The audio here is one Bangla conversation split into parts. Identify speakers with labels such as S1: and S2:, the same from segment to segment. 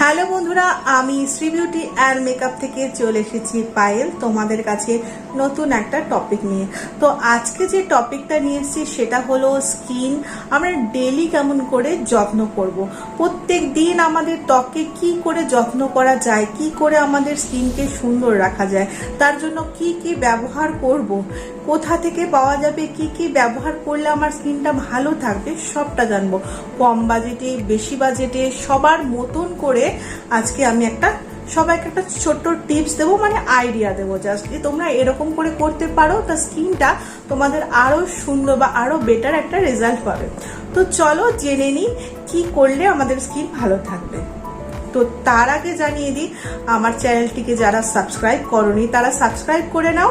S1: হ্যালো বন্ধুরা, আমি শ্রী বিউটি অ্যান্ড মেকআপ থেকে চলে এসেছি পায়েল, তোমাদের কাছে নতুন একটা টপিক নিয়ে তো আজকে যে টপিকটা নিয়ে এসেছি সেটা হলো স্কিন আমরা ডেলি কেমন করে যত্ন করব। প্রত্যেক দিন আমাদের ত্বকে কি করে যত্ন করা যায়, কি করে আমাদের স্কিনকে সুন্দর রাখা যায়, তার জন্য কি কি ব্যবহার করব। কোথা থেকে পাওয়া যাবে, কি কি ব্যবহার করলে আমার স্কিনটা ভালো থাকবে, সবটা জানব। কম বাজেটে, বেশি বাজেটে, সবার মতন করে আজকে আমি একটা, সবাইকে একটা ছোট্ট টিপস দেবো মানে আইডিয়া দেবো জাস্ট যে তোমরা এরকম করে করতে পারো, তা স্কিনটা তোমাদের আরও সুন্দর বা আরও বেটার একটা রেজাল্ট পাবে। তো চলো জেনে নিই, কী করলে আমাদের স্কিন ভালো থাকবে। তো তার আগে জানিয়ে দিই, আমার চ্যানেলটিকে যারা সাবস্ক্রাইব করনি, তারা সাবস্ক্রাইব করে নাও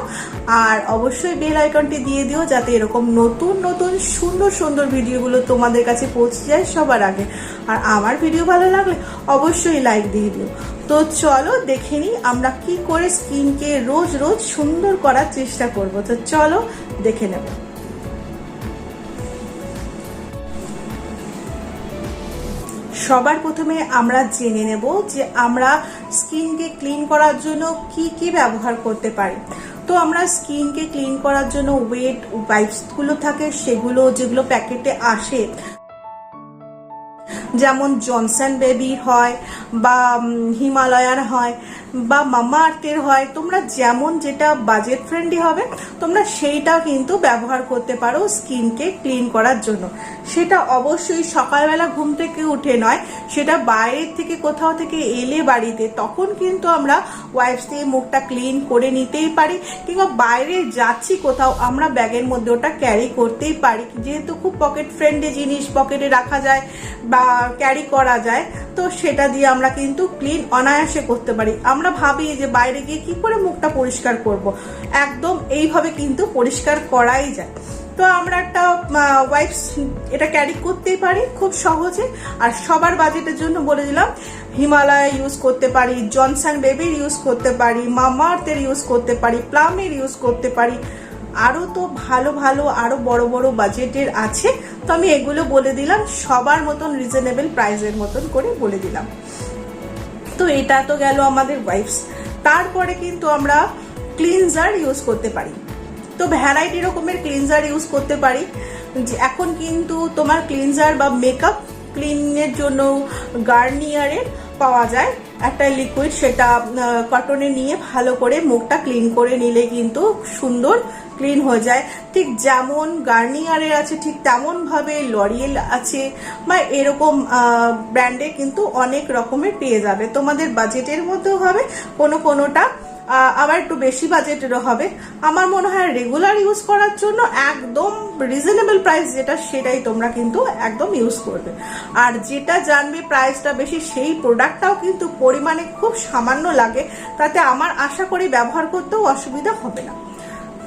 S1: আর অবশ্যই বেল আইকনটি দিয়ে দিও যাতে এরকম নতুন নতুন, সুন্দর সুন্দর ভিডিওগুলো তোমাদের কাছে পৌঁছে যায় সবার আগে। আর আমার ভিডিও ভালো লাগলে অবশ্যই লাইক দিয়ে দিও। তো চলো দেখে নিই আমরা কি করে স্কিনকে রোজ রোজ সুন্দর করার চেষ্টা করব। তো চলো দেখে নেব। সবার প্রথমে আমরা জেনে নেব যে আমরা স্কিনকে ক্লিন করার জন্য কি কি ব্যবহার করতে পারি। তো আমরা স্কিনকে ক্লিন করার জন্য ওয়েট ওয়াইপসগুলো থাকে, সেগুলো যেগুলো প্যাকেটে আসে, যেমন জনসন বেবি হয় বা হিমালয়ার হয় বা মামা আর্থের হয়, তোমরা যেমন যেটা বাজেট ফ্রেন্ডলি হবে, তোমরা সেইটা কিন্তু ব্যবহার করতে পারো স্কিনকে ক্লিন করার জন্য। সেটা অবশ্যই সকালবেলা ঘুম থেকে উঠে নয়, সেটা বাইরের থেকে কোথাও থেকে এলে বাড়িতে, তখন কিন্তু আমরা ওয়াইপস দিয়ে মুখটা ক্লিন করে নিতেই পারি, কিংবা বাইরে যাচ্ছি কোথাও, আমরা ব্যাগের মধ্যে ওটা ক্যারি করতেই পারি। যেহেতু খুব পকেট ফ্রেন্ডলি জিনিস পকেটে রাখা যায় বা ক্যারি করা যায় তো সেটা দিয়ে আমরা কিন্তু ক্লিন অনায়াসে করতে পারি। আমরা ভাবি যে বাইরে গিয়ে কি করে মুখটা পরিষ্কার করব। একদম এইভাবে কিন্তু পরিষ্কার করাই যায়। তো আমরা একটা ওয়াইপস এটা ক্যারি করতেই পারি খুব সহজে। আর সবার বাজেটের জন্য বলে দিলাম, হিমালয় ইউজ করতে পারি, জনসন বেবির ইউজ করতে পারি মামার্থের ইউজ করতে পারি প্লামের ইউজ করতে পারি। আরও তো ভালো ভালো আরও বড় বড় বাজেটের আছে। তো আমি এগুলো বলে দিলাম, সবার মতন রিজনেবল প্রাইসের মতন করে বলে দিলাম। তো এটা তো গেল আমাদের ওয়াইফস তারপরে কিন্তু আমরা ক্লিনজার ইউজ করতে পারি। তো ভ্যারাইটি রকমের ক্লিনজার ইউজ করতে পারি। এখন কিন্তু তোমার ক্লিনজার বা মেকআপ ক্লিনের জন্য গার্নিয়ারের পাওয়া যায়। একটা লিকুইড সেটা কটনে নিয়ে ভালো করে মুখটা ক্লিন করে নিলে কিন্তু সুন্দর ক্লিন হয়ে যায়। ঠিক যেমন গার্নিয়ারের আছে, ঠিক তেমন ভাবে লরিয়েল আছে, বা এরকম ব্র্যান্ডে কিন্তু অনেক রকমের পেয়ে যাবে। তোমাদের বাজেটের মধ্যেও হবে, কোনো কোনোটা আবার একটু বেশি বাজেটেরও হবে। আমার মনে হয় রেগুলার ইউজ করার জন্য একদম রিজনেবল প্রাইস যেটা, সেটাই তোমরা কিন্তু একদম ইউজ করবে। আর যেটা জানবে প্রাইসটা বেশি, সেই প্রোডাক্টটাও কিন্তু পরিমাণে খুব সামান্য লাগে, তাতে আমার আশা করি ব্যবহার করতেও অসুবিধা হবে না।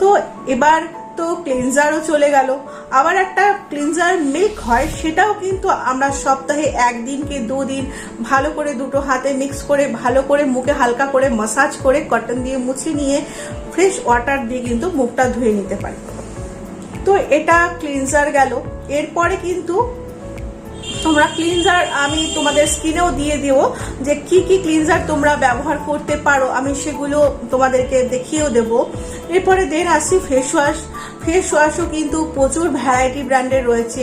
S1: তো এবার তো ক্লিনজারও চলে গেল। আবার একটা ক্লিনজার মিল্ক হয়, সেটাও কিন্তু আমরা সপ্তাহে একদিন কি দুদিন ভালো করে দুটো হাতে মিক্স করে, ভালো করে মুখে হালকা করে মাসাজ করে কটন দিয়ে মুছে নিয়ে ফ্রেশ ওয়াটার দিয়ে কিন্তু মুখটা ধুয়ে নিতে পারি। তো এটা ক্লিনজার গেল। এরপরে কিন্তু তোমরা ক্লিনজার আমি তোমাদের স্কিনেও দিয়ে দিব যে কি কি ক্লিনজার তোমরা ব্যবহার করতে পারো, আমি সেগুলো তোমাদেরকে দেখিয়েও দেব। এরপরে দেন আসি ফেস ওয়াশ ফেস ওয়াশও কিন্তু প্রচুর ভ্যারাইটি ব্র্যান্ডের রয়েছে।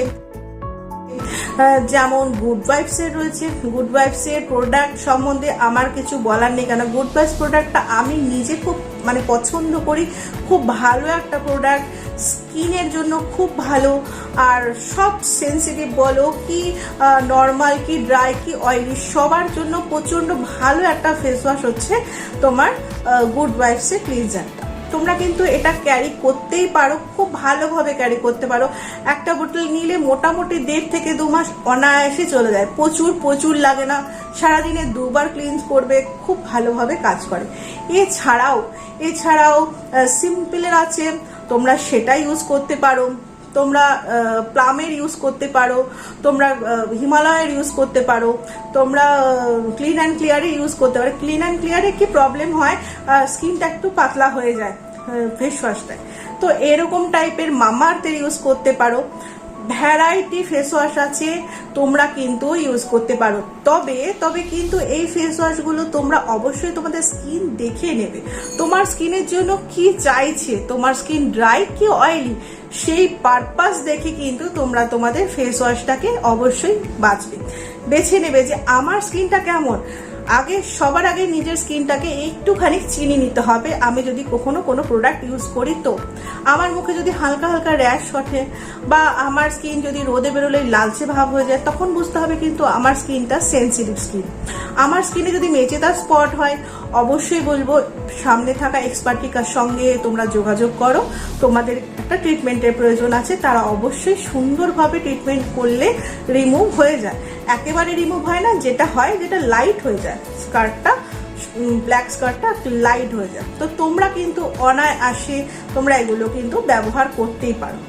S1: যেমন গুড এর রয়েছে গুড এর প্রোডাক্ট সম্বন্ধে আমার কিছু বলার নেই কেন গুড ভাইবস প্রোডাক্টটা আমি নিজে খুব মানে পছন্দ করি। খুব ভালো একটা প্রোডাক্ট স্কিনের জন্য খুব ভালো। আর সব সেন্সিটিভ বলো কি নর্মাল কি ড্রাই কি অয়েলি সবার জন্য প্রচণ্ড ভালো একটা ফেস ওয়াশ হচ্ছে তোমার গুড ওয়াইফসের ক্লিনজারটা তোমরা কিন্তু এটা ক্যারি করতেই পারো, খুব ভালোভাবে ক্যারি করতে পারো। একটা বোতল নিলে মোটামুটি দেড় থেকে দু মাস অনায়াসে চলে যায়। প্রচুর প্রচুর লাগে না। সারাদিনে দুবার ক্লিনস করবে, খুব ভালোভাবে কাজ করে। এছাড়াও এছাড়াও সিম্পলের আছে, তোমরা সেটা ইউজ করতে পারো। তোমরা প্লামের ইউজ করতে পারো, তোমরা হিমালয়ের ইউজ করতে পারো, তোমরা ক্লিন অ্যান্ড ক্লিয়ারে ইউজ করতে পারো। ক্লিন অ্যান্ড ক্লিয়ারে কি প্রবলেম হয়? স্কিনটা একটু পাতলা হয়ে যায় ফেস ওয়াশটায় তো এরকম টাইপের মামা আর্থের ইউজ করতে পারো। ভ্যারাইটি ফেস ওয়াশ আছে, তোমরা কিন্তু ইউজ করতে পারো। তবে তবে কিন্তু এই ফেস ওয়াশগুলো তোমরা অবশ্যই তোমাদের স্কিন দেখে নেবে। তোমার স্কিনের জন্য কি চাইছে? তোমার স্কিন ড্রাই কি অয়েলি সেই পারপাস দেখে কিন্তু তোমরা তোমাদের ফেস ওয়াশটাকে অবশ্যই বাঁচবে। বেছে নেবে যে আমার স্কিনটা কেমন। আগে, সবার আগে নিজের স্কিনটাকে একটুখানি চিনি নিতে হবে। আমি যদি কখনো কোনো প্রোডাক্ট ইউজ করি তো, আমার মুখে যদি হালকা হালকা র্যাশ ওঠে বা আমার স্কিন যদি রোদে বেরোলে লালচে ভাব হয়ে যায়, তখন বুঝতে হবে কিন্তু আমার স্কিনটা সেন্সিটিভ স্কিন আমার স্কিনে যদি মেচেদার স্পট হয়, অবশ্যই বলব সামনে থাকা এক্সপার্টিকার সঙ্গে তোমরা যোগাযোগ করো। তোমাদের একটা ট্রিটমেন্টের প্রয়োজন আছে, তারা অবশ্যই সুন্দরভাবে ট্রিটমেন্ট করলে রিমুভ হয়ে যায়। একেবারে রিমুভ হয় না, যেটা হয়, যেটা লাইট হয়ে যায়। স্কার্টটা ব্ল্যাক স্কার্টটা লাইট হয়ে যায়। তো তোমরা কিন্তু অনায়াসে তোমরা এগুলো কিন্তু ব্যবহার করতেই পারো।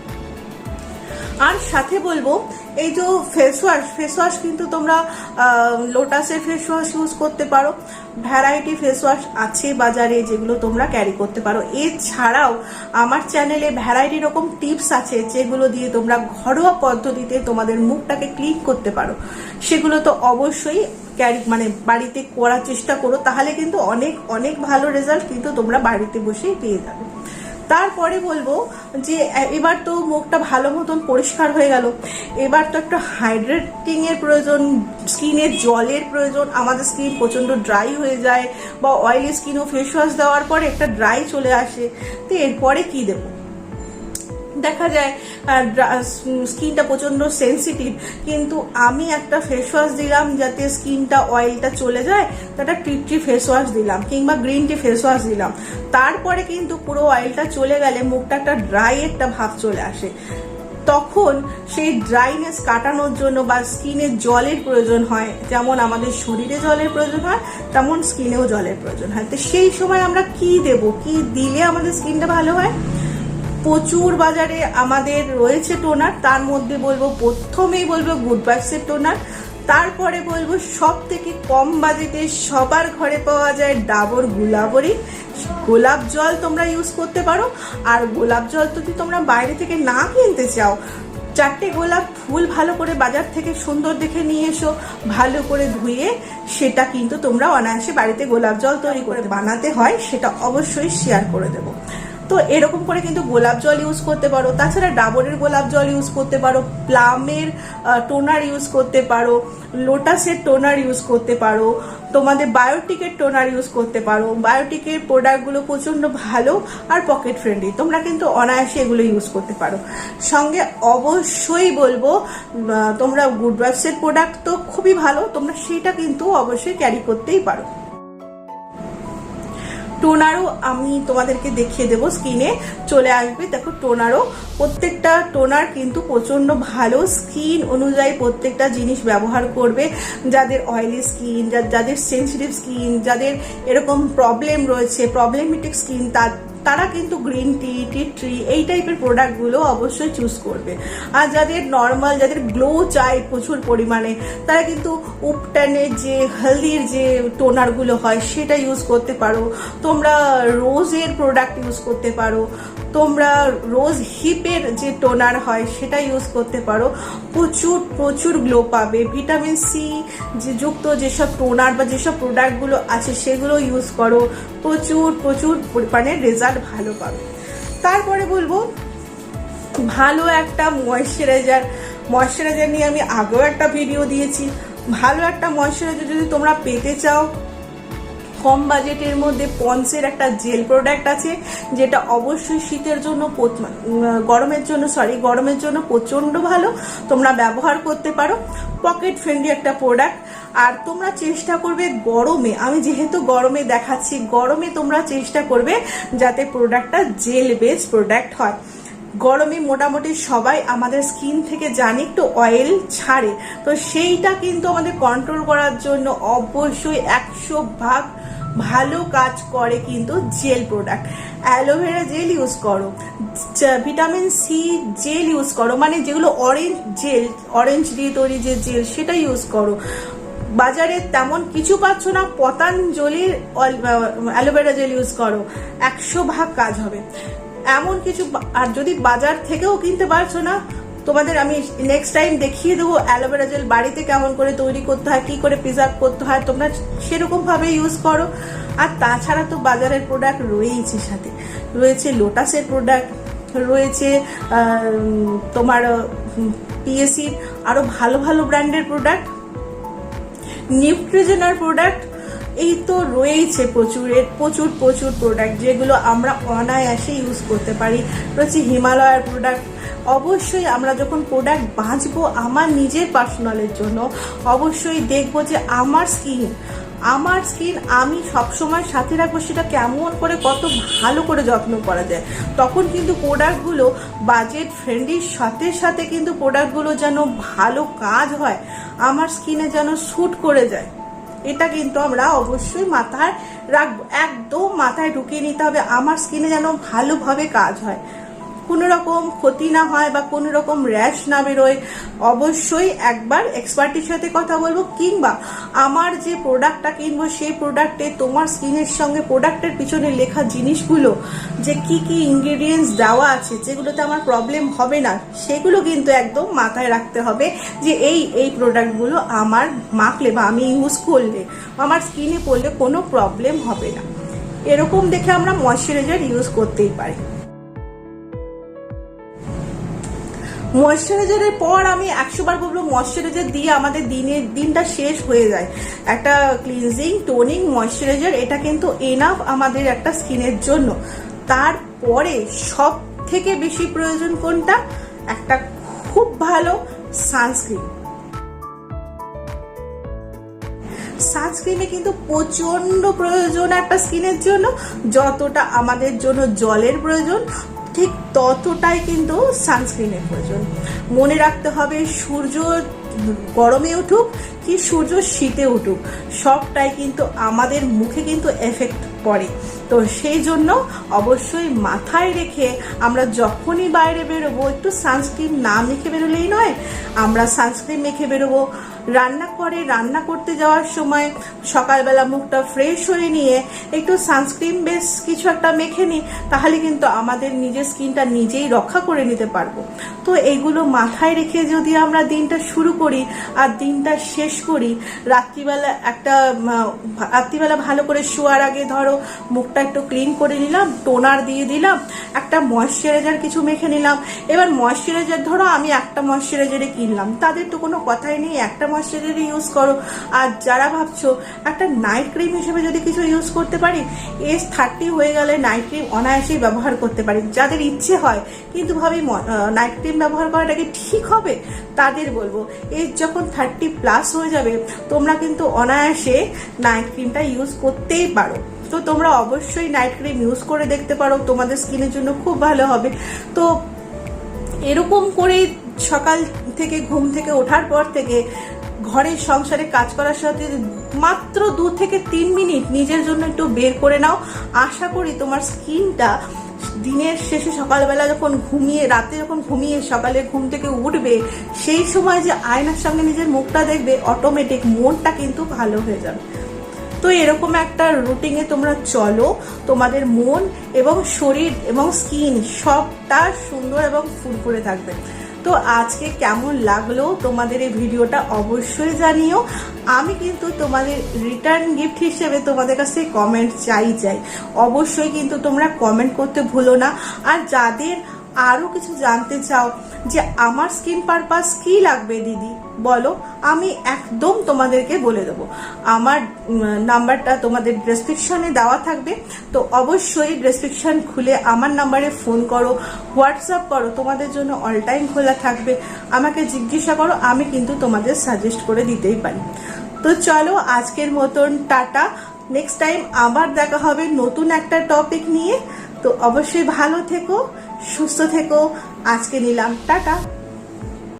S1: আর সাথে বলব, এই যে ফেস ওয়াশ ফেস ওয়াশ কিন্তু তোমরা লোটাসের ফেস ওয়াশ ইউজ করতে পারো। ভ্যারাইটি ফেস ওয়াশ আছে বাজারে যেগুলো তোমরা ক্যারি করতে পারো। এছাড়াও আমার চ্যানেলে ভ্যারাইটি রকম টিপস আছে যেগুলো দিয়ে তোমরা ঘরোয়া পদ্ধতিতে তোমাদের মুখটাকে ক্লিন করতে পারো। সেগুলো তো অবশ্যই ক্যারি মানে বাড়িতে করার চেষ্টা করো, তাহলে কিন্তু অনেক অনেক ভালো রেজাল্ট কিন্তু তোমরা বাড়িতে বসেই পেয়ে যাবে। তারপরে বলব যে এবার তো মুখটা ভালো মতন পরিষ্কার হয়ে গেল। এবার তো একটা হাইড্রেটিং এর প্রয়োজন স্কিনের জলের প্রয়োজন। আমাদের স্কিন প্রচণ্ড ড্রাই হয়ে যায় বা অয়েলি স্কিনও ফেস ওয়াশ দেওয়ার পরে একটা ড্রাই চলে আসে। তো এরপরে কি দেবো? দেখা যায় স্কিনটা প্রচণ্ড সেন্সিটিভ কিন্তু আমি একটা ফেস ওয়াশ দিলাম যাতে স্কিনটা অয়েলটা চলে যায় তো একটা টি টি ফেস ওয়াশ দিলাম, কিংবা গ্রিন টি ফেস ওয়াশ দিলাম। তারপরে কিন্তু পুরো অয়েলটা চলে গেলে মুখটা একটা ড্রাই একটা ভাব চলে আসে। তখন সেই ড্রাইনেস কাটানোর জন্য বা স্কিনে জলের প্রয়োজন হয়, যেমন আমাদের শরীরে জলের প্রয়োজন হয়, তেমন স্কিনেও জলের প্রয়োজন হয়। তো সেই সময় আমরা কি দেব? কি দিলে আমাদের স্কিনটা ভালো হয়? প্রচুর বাজারে আমাদের রয়েছে টোনার, তার মধ্যে বলব প্রথমেই বলব গুড ভাইবসের টোনার, তারপরে বলব সব থেকে কম বাজেটে সবার ঘরে পাওয়া যায় ডাবর গোলাবরি গোলাপ জল তোমরা ইউজ করতে পারো, আর গোলাপ জল যদি তোমরা বাইরে থেকে না কিনতে চাও, চারটে গোলাপ ফুল ভালো করে বাজার থেকে সুন্দর দেখে নিয়ে এসো, ভালো করে ধুয়ে, সেটা কিন্তু তোমরা অনায়াসে বাড়িতে গোলাপ জল তৈরি করে বানাতে হয়, সেটা অবশ্যই শেয়ার করে দেবো। তো এরকম করে কিন্তু গোলাপ জল ইউজ করতে পারো। তাছাড়া ডাবরের গোলাপ জল ইউজ করতে পারো, প্লামের টোনার ইউজ করতে পারো লোটাসের টোনার ইউজ করতে পারো, তোমাদের বায়োটিকের টোনার ইউজ করতে পারো। বায়োটিকের প্রোডাক্টগুলো প্রচণ্ড ভালো আর পকেট ফ্রেন্ডলি তোমরা কিন্তু অনায়াসে এগুলো ইউজ করতে পারো। সঙ্গে অবশ্যই বলব তোমরা গুড ওয়াইফসের প্রোডাক্ট তো খুবই ভালো, তোমরা সেটা কিন্তু অবশ্যই ক্যারি করতেই পারো। টোনারও আমি তোমাদেরকে দেখিয়ে দেবো স্কিনে চলে আসবে। দেখো টোনারও। প্রত্যেকটা টোনার কিন্তু প্রচণ্ড ভালো স্কিন অনুযায়ী প্রত্যেকটা জিনিস ব্যবহার করবে। যাদের অয়েলি স্কিন যাদের সেন্সিটিভ স্কিন যাদের এরকম প্রবলেম রয়েছে প্রবলেমেটিক স্কিন তার তারা কিন্তু গ্রিন টি টি ট্রি এই টাইপের প্রোডাক্টগুলো অবশ্যই চুজ করবে। আর যাদের নর্মাল যাদের গ্লো চাই প্রচুর পরিমাণে, তারা কিন্তু উপটানের যে হেলদির যে টোনারগুলো হয় সেটা ইউজ করতে পারো। তোমরা রোজের প্রোডাক্ট ইউজ করতে পারো। তোমরা রোজ হিপের যে টোনার হয় সেটা ইউজ করতে পারো। প্রচুর প্রচুর গ্লো পাবে। ভিটামিন সি যে যুক্ত যেসব টোনার বা যেসব প্রোডাক্টগুলো আছে সেগুলো ইউজ করো। প্রচুর প্রচুর পরিমাণে রেজাল্ট ভালো পাবে। তারপরে বলব, ভালো একটা ময়শ্চারাইজার ময়শ্চারাইজার নিয়ে আমি আগেও একটা ভিডিও দিয়েছি। ভালো একটা ময়শ্চারাইজার যদি তোমরা পেতে চাও, কম বাজেটের মধ্যে পন্সের একটা জেল প্রোডাক্ট আছে, যেটা অবশ্যই শীতের জন্য গরমের জন্য সরি গরমের জন্য প্রচণ্ড ভালো। তোমরা ব্যবহার করতে পারো। পকেট ফ্রেন্ডলি একটা প্রোডাক্ট আর তোমরা চেষ্টা করবে গরমে, আমি যেহেতু গরমে দেখাচ্ছি, গরমে তোমরা চেষ্টা করবে যাতে প্রোডাক্টটা জেল বেস প্রোডাক্ট হয়। গরমে মোটামুটি সবাই আমাদের স্কিন থেকে জানি, একটু অয়েল ছাড়ে। তো সেইটা কিন্তু আমাদের কন্ট্রোল করার জন্য অবশ্যই একশো ভাগ ভালো কাজ করে কিন্তু gel product aloe vera gel use করো ভিটামিন সি জেল ইউজ করো মানে যেগুলো অরেঞ্জ জেল অরেঞ্জ দিয়ে তৈরি যে জেল সেটা ইউজ করো। বাজারে তেমন কিছু পাচ্ছ না পতাঞ্জলির অ্যালোভেরা জেল ইউজ করো, একশো ভাগ কাজ হবে। এমন কিছু আর যদি বাজার থেকেও কিনতে পারছ না, তোমাদের আমি নেক্সট টাইম দেখিয়ে দেবো অ্যালোভেরা জেল বাড়িতে কেমন করে তৈরি করতে হয়, কি করে প্রিজার্ভ করতে হয়, তোমরা সেরকম ভাবে ইউজ করো। আর তাছাড়া তো বাজারের প্রোডাক্ট রয়েইছে সাথে। রয়েছে লোটাসের প্রোডাক্ট রয়েছে তোমার পিএসির আরও ভালো ভালো ব্র্যান্ডের প্রোডাক্ট নিউট্রিজেনার প্রোডাক্ট এই তো রয়েছে প্রচুর, এর প্রচুর প্রচুর প্রোডাক্ট যেগুলো আমরা অনায়াসে ইউজ করতে পারি। রয়েছে হিমালয়ার প্রোডাক্ট অবশ্যই আমরা যখন প্রোডাক্ট বাঁচবো আমার নিজের পার্সোনালের জন্য, অবশ্যই দেখব যে আমার স্কিন আমার স্কিন আমি সবসময় সাথে রাখব, সেটা কেমন করে কত ভালো করে যত্ন করা যায়। তখন কিন্তু প্রোডাক্টগুলো বাজেট ফ্রেন্ডলির সাথে সাথে কিন্তু প্রোডাক্টগুলো যেন ভালো কাজ হয়, আমার স্কিনে যেন স্যুট করে যায়। এটা কিন্তু আমরা অবশ্যই মাথায় রাখব। একদম মাথায় ঢুকিয়ে নিতে হবে, আমার স্কিনে যেন ভালোভাবে কাজ হয়। কোনো রকম ক্ষতি না হয় বা কোনো রকম র্যাশ না বেরোয়, অবশ্যই একবার এক্সপার্টির সাথে কথা বলব কিংবা আমার যে প্রোডাক্টটা কিনবো, সেই প্রোডাক্টে তোমার স্কিনের সঙ্গে প্রোডাক্টের পিছনে লেখা জিনিসগুলো যে কি কি ইনগ্রেডিয়েন্টস দেওয়া আছে, যেগুলোতে আমার প্রবলেম হবে না, সেগুলো কিন্তু একদম মাথায় রাখতে হবে যে এই এই প্রোডাক্টগুলো আমার মাখলে বা আমি ইউজ করলে আমার স্কিনে পড়লে কোনো প্রবলেম হবে না। এরকম দেখে আমরা ময়শ্চারাইজার ইউজ করতেই পারি। ময়শ্চারাইজারের পর আমি একশো বার বলব ময়শ্চারাইজার দিয়ে আমাদের দিনের দিনটা শেষ হয়ে যায়। একটা ক্লিনজিং টোনিং ময়শ্চারাইজার এটা কিন্তু এনাফ আমাদের একটা স্কিনের জন্য। তারপরে সব থেকে বেশি প্রয়োজন কোনটা? একটা খুব ভালো সানস্ক্রিন সানস্ক্রিনে কিন্তু প্রচণ্ড প্রয়োজন একটা স্কিনের জন্য, যতটা আমাদের জন্য জলের প্রয়োজন ঠিক ততটাই কিন্তু সানস্ক্রিনের প্রয়োজন। মনে রাখতে হবে, সূর্য গরমে উঠুক কি সূর্য শীতে উঠুক, সবটাই কিন্তু আমাদের মুখে কিন্তু এফেক্ট পড়ে। তো সেই জন্য অবশ্যই মাথায় রেখে আমরা যখনই বাইরে বেরোবো, একটু সানস্ক্রিন না মেখে বেরোলেই নয়, আমরা সানস্ক্রিন মেখে বেরোবো। রান্না করে, রান্না করতে যাওয়ার সময় সকালবেলা মুখটা ফ্রেশ হয়ে নিয়ে একটু সানস্ক্রিন বেস কিছু একটা মেখে নিই, তাহলে কিন্তু আমাদের নিজের স্কিনটা নিজেই রক্ষা করে নিতে পারব। তো এগুলো মাথায় রেখে যদি আমরা দিনটা শুরু করি আর দিনটা শেষ করি, রাত্রিবেলা একটা, রাত্রিবেলা ভালো করে শোয়ার আগে ধরো মুখটা একটু ক্লিন করে নিলাম টোনার দিয়ে দিলাম, একটা ময়শ্চারাইজার কিছু মেখে নিলাম। এবার ময়শ্চারাইজার ধরো আমি একটা ময়শ্চারাইজারে কিনলাম, তাদের তো কোনো কথাই নেই, একটা ময়শ্চারাইজার ইউজ করো। আর যারা ভাবছ একটা নাইট ক্রিম হিসেবে যদি কিছু ইউজ করতে পারি এজ থার্টি হয়ে গেলে নাইট ক্রিম অনায়াসেই ব্যবহার করতে পারি। যাদের ইচ্ছে হয়, কিন্তু ভাবি নাইট ক্রিম ব্যবহার করাটা কি ঠিক হবে? তাদের বলব এজ যখন থার্টি প্লাস হয়ে যাবে, তোমরা কিন্তু অনায়াসে নাইট ক্রিমটা ইউজ করতেই পারো। তো তোমরা অবশ্যই নাইট ক্রিম ইউজ করে দেখতে পারো, তোমাদের স্কিনের জন্য খুব ভালো হবে। তো এরকম করে সকাল থেকে, ঘুম থেকে ওঠার পর থেকে ঘরের সংসারে কাজ করার সাথে মাত্র দু থেকে তিন মিনিট নিজের জন্য একটু বের করে নাও। আশা করি তোমার স্কিনটা দিনের শেষে সকালবেলা যখন ঘুমিয়ে, রাতে যখন ঘুমিয়ে সকালে ঘুম থেকে উঠবে, সেই সময় যে আয়নার সামনে নিজের মুখটা দেখবে অটোমেটিক মনটা কিন্তু ভালো হয়ে যাবে। তো এরকম একটা রুটিনে তোমরা চলো, তোমাদের মন এবং শরীর এবং স্কিন সবটা সুন্দর এবং ফুরফুরে থাকবে। তো আজকে কেমন লাগল তোমাদের এই ভিডিওটা অবশ্যই জানিও। আমি কিন্তু তোমাদের রিটার্ন গিফট হিসেবে তোমাদের কাছে কমেন্ট চাই চাই। অবশ্যই কিন্তু তোমরা কমেন্ট করতে ভুলো না। আর যাদের আরও কিছু জানতে চাও যে আমার স্কিন পারপাস কি লাগবে দিদি? বলো, আমি একদম তোমাদেরকে বলে দেবো। আমার নাম্বারটা তোমাদের ডেসক্রিপশনে দেওয়া থাকবে। তো অবশ্যই ডেসক্রিপশন খুলে আমার নাম্বারে ফোন করো হোয়াটসঅ্যাপ করো, তোমাদের জন্য অল টাইম খোলা থাকবে। আমাকে জিজ্ঞাসা করো, আমি কিন্তু তোমাদের সাজেস্ট করে দিতেই পারি। তো চলো, আজকের মতন টাটা। নেক্সট টাইম আবার দেখা হবে নতুন একটা টপিক নিয়ে। তো অবশ্যই ভালো থেকো, সুস্থ থেকো। আজকে নিলাম। টাটা।